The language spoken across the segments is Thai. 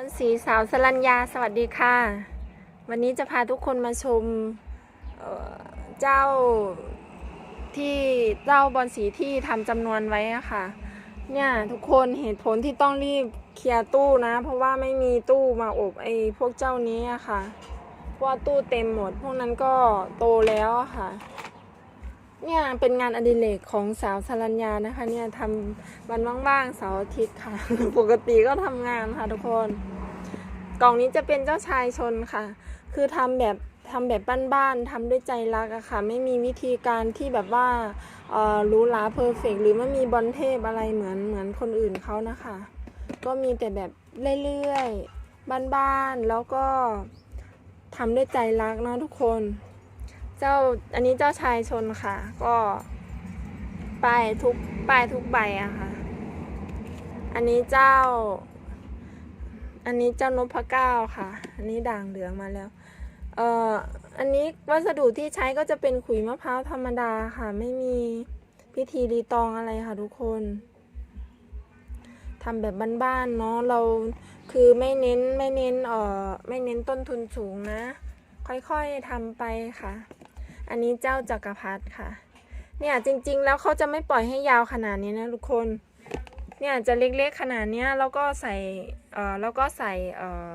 วันสีสาวสรัญญาสวัสดีค่ะ วันนี้จะพาทุกคนมาชมเเจ้าที่เจ้าบอลสีที่ทำจำนวนไว้อะค่ะเนี่ยทุกคนเหตุผลที่ต้องรีบเคลียร์ตู้นะ เพราะว่าไม่มีตู้มาอบไอ้พวกเจ้านี้อะค่ะเพราะว่าตู้เต็มหมด พวกนั้นก็โตแล้วค่ะ เนี่ยเป็นงานอดิเรกของสาวสรัญญานะคะ เนี่ยทำวันว่างๆเสาร์อาทิตย์ค่ะ ปกติก็ทำงานค่ะทุกคน กล่องนี้จะเป็นเจ้าชายชนค่ะ คือทำแบบทำแบบบ้านๆทำด้วยใจรักอะค่ะ ไม่มีวิธีการที่แบบว่าเอ่อรู้ลาเพอร์เฟกหรือไม่มีบอลเทพอะไรเหมือนเหมือนคนอื่นเขานะคะ ก็มีแต่แบบเรื่อยๆบ้านๆแล้วก็ทำด้วยใจรักเนาะทุกคน เจ้าอันนี้เจ้าชายชนค่ะ ก็ป้ายทุกป้ายทุกใบอะค่ะ อันนี้เจ้า อันนี้เจ้านพเก้าค่ะ อันนี้ด่างเหลืองมาแล้ว เอ่ออันนี้วัสดุที่ใช้ก็จะเป็นขุยมะพร้าวธรรมดาค่ะ ไม่มีพิธีรีตองอะไรค่ะทุกคนทำแบบบ้านๆเนาะเราคือไม่เน้นไม่เน้นเอ่อไม่เน้นต้นทุนสูงนะ ค่อยๆทำไปค่ะ อันนี้เจ้าจักรพรรดิค่ะ เนี่ยจริง ๆ แล้วเขาจะไม่ปล่อยให้ยาวขนาดนี้นะทุกคน เนี่ยจะเล็กๆขนาดเนี้ยแล้วก็ใส่เอ่อแล้วก็ใส่เอ่อ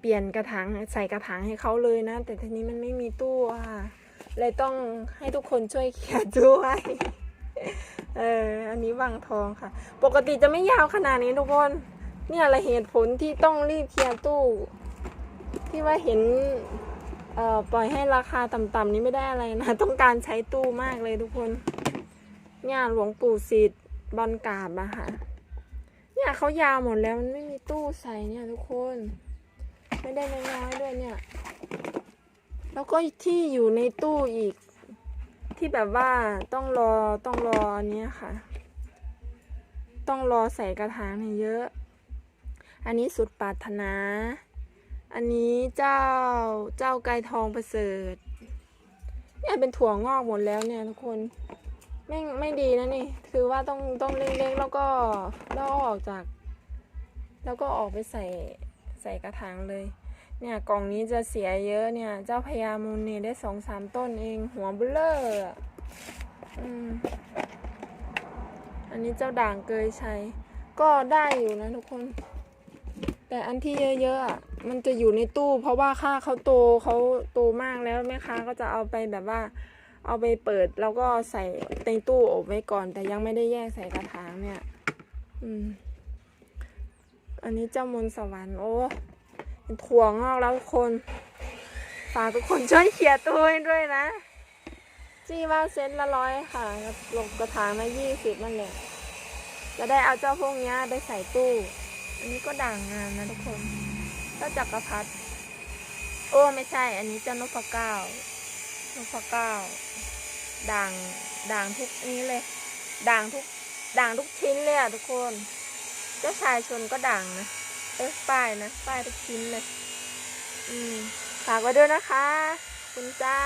เปลี่ยนกระถางใส่กระถางให้เขาเลยนะ แต่ทีนี้มันไม่มีตู้ค่ะ เลยต้องให้ทุกคนช่วยเขียด้วยเอออันนี้วังทองค่ะ ปกติจะไม่ยาวขนาดนี้ทุกคน เนี่ยละเหตุผลที่ต้องรีบเคลียร์ตู้ ที่ว่าเห็น เอ่อปล่อยให้ราคาต่ำๆนี้ไม่ได้อะไรนะ ต้องการใช้ตู้มากเลยทุกคน เนี่ยหลวงปู่สิทธิ์บอลกาบอะค่ะเนี่ยเขายาวหมดแล้วมันไม่มีตู้ใส่เนี่ยทุกคน ไม่ได้น้อยๆด้วยเนี่ย แล้วก็ที่อยู่ในตู้อีก ที่แบบว่าต้องรอต้องรอนเนี้ยค่ะ ต้องรอใส่กระถางเนี่ยเยอะ อันนี้สุดปรารถนา อันนี้เจ้าเจ้าไก่ทองประเสริฐเนี่ยเป็นถั่วงอกหมดแล้วเนี่ยทุกคนไม่ไม่ดีนะนี่ คือว่าต้องต้องเล็กๆแล้วก็แล้วก็ออกจาก แล้วก็ออกไปใส่ใส่กระถางเลย เนี่ยกล่องนี้จะเสียเยอะเนี่ย เจ้าพญามูลเนี่ยได้สองสามต้นเองหัวเบลเลอร์อะอืมอันนี้เจ้าด่างเกยชัยก็ได้อยู่นะทุกคน แต่อันที่เยอะๆอะมันจะอยู่ในตู้ เพราะว่าค่าเขาโตเขาโตมากแล้วแม่ค้าก็จะเอาไปแบบว่า เอาไปเปิดแล้วก็ใส่ในตู้อบไว้ก่อน แต่ยังไม่ได้แยกใส่กระถางเนี่ย อืม อันนี้เจ้ามนต์สวรรค์โอ้ถั่วงอกแล้วทุกคนฝากทุกคนช่วยเขียตู้ให้ด้วยนะจี้ว่าเซตละร้อยค่ะลงกระถางละยี่สิบมันเลยจะได้เอาเจ้าพวกนี้ไปใส่ตู้ อันนี้ก็ด่างงามนะทุกคนเจ้าจักรพรรดิโอ้ไม่ใช่ อันนี้เจ้านพเก้านพเก้าด่างด่างทุกนี้เลย ด่างทุกด่างทุกชิ้นเลยอะทุกคน เจ้าชายชนก็ด่างนะเอ้ยป้ายนะป้ายทุกชิ้นเลย อืมฝากไว้ด้วยนะคะ คุณจ้า